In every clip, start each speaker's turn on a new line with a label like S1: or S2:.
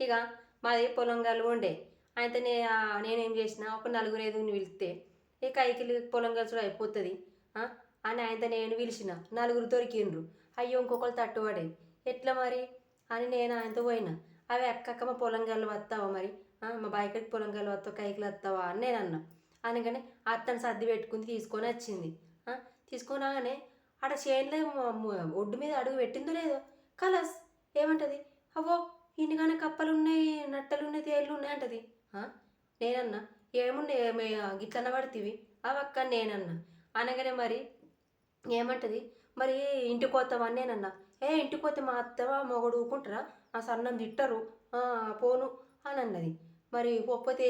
S1: ఇక మాది పొలం గల్లు ఉండే. అయితే నే నేనేం చేసిన ఒక నలుగురు ఐదుగురిని పిలిస్తే ఈ కైకిలి పొలం గలుచుడు అయిపోతుంది. అని ఆయనతో నేను పిలిచిన. నలుగురు దొరికిండ్రు. అయ్యో ఇంకొకరు తట్టుబడే ఎట్లా మరి? అని నేను ఆయనతో పోయినా. అవి అక్కక్క మా పొలం గల్లు వస్తావా మరి మా బాయికడికి పొలం గల్లు వస్తావు కైకిలు వస్తావా అని నేను అన్నా. అనగానే అత్తని సర్ది పెట్టుకుని తీసుకొని వచ్చింది. తీసుకొని రాగానే ఆడ చేనులో ఒడ్డు మీద అడుగు పెట్టిందో లేదో? కలస్. ఏమంటది? అవ్వో నిండుగానే కప్పలు ఉన్నాయి నట్టలు తేళ్ళు ఉన్నాయి అంటది నేనన్నా. ఏమున్నాయి? గిట్లన్న పడుతుంది అవక్క నేనన్నా. అనగానే మరి ఏమంటది? మరి ఇంటికి పోతావని నేనన్నా. ఏ ఇంటికి పోతే మా అత్త మొగడు ఊకుంటారా ఆ సన్నం తిట్టరు. పోను అని అన్నది మరి పోకపోతే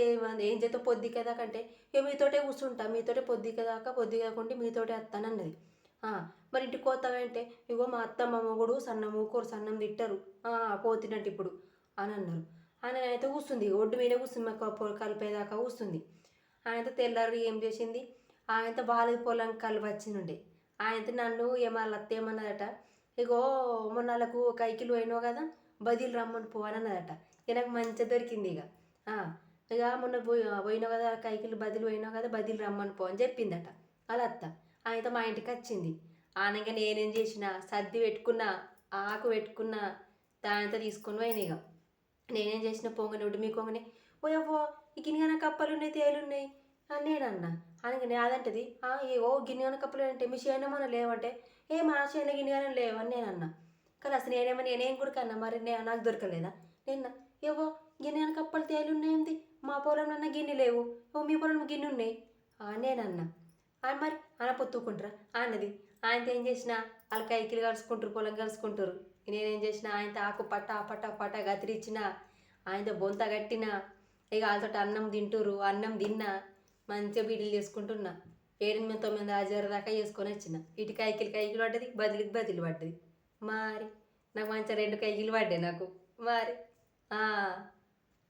S1: ఏం చేత పొద్దు కదా కంటే ఇక మీతోటే కూర్చుంటా. మీతోటే పొద్దు దాకా పొద్దు కాకుంటే మీతోటే వస్తానన్నది. అన్నది మరి ఇంటికి పోతావంటే ఇగో మా అత్త మా మొగుడు సన్నం ఊకోరు సన్నం తిట్టరు. ఆ, పోతున్నట్టు ఇప్పుడు అని అన్నారు. ఆయన అయితే కూస్తుంది. ఒడ్డు మీద కూస్తుంది మాకు కలిపేదాకా కూస్తుంది. ఆయనతో తెల్లారు ఏం చేసింది? ఆయనతో బాలేదు పొలం కలిపి వచ్చిండే ఆయనతో నన్ను ఏమన్నా అత్త ఏమన్నదట? ఇగో మొన్నలకు కైకిలు పోయినావు కదా బదిలు రమ్మని పోవాలన్నదట అని అన్నదట. ఇక నాకు మంచిగా దొరికింది ఇక. ఇక మొన్న పోయి పోయినావు కదా కైకిలు బదిలు పోయినావు కదా బదిలు రమ్మని పో అని చెప్పిందట. అలా అత్త ఆయనతో మా ఇంటికి వచ్చింది. ఆనగా నేనేం చేసిన సర్ది పెట్టుకున్నా ఆకు పెట్టుకున్నా దానితో తీసుకొని పోయిన ఇక నేనేం చేసిన పొంగని ఉడ్డు మీ పొంగని. ఓయవ్వో ఈ గిన్నెన కప్పలు ఉన్నాయి తేలు ఉన్నాయి అని నేను అన్నా అనగానే అదంటది ఏవో గిన్నెన కప్పలు అంటే మీ చేనేమన్నా లేవంటే. ఏ మా చేన గిన్నెన లేవని నేను అన్న కానీ అసలు నేనేమో నేనేం కూడా మరి నేను నాకు దొరకలేదా? నిన్న ఏవో గిన్నెన కప్పలు తేలు ఉన్నాయింది మా పొలంలో గిన్నె లేవు. ఓ మీ పొలంలో గిన్నె ఉన్నాయి. నేనన్నా ఆ, మరి అన పొత్తుకుంటారా? అన్నది ఆయనతో ఏం చేసినా వాళ్ళ కైకిలు కలుసుకుంటారు పొలం కలుసుకుంటారు. నేనేం చేసిన ఆయనతో ఆకు పట్ట ఆ పట్ట పట్ట గతిరిచ్చిన ఆయనతో బొంత కట్టిన ఇక వాళ్ళతో అన్నం తింటురు అన్నం తిన్నా మంచిగా బీడీలు చేసుకుంటున్నా. ఏడెనిమిది తొమ్మిది ఆజారు దాకా చేసుకొని వచ్చిన. ఇటు కైకిలు కైకిలు పడ్డది బదిలికి బదిలి పడ్డది. మరి నాకు మంచిగా రెండు కైకిలు పడ్డాయి నాకు. మరి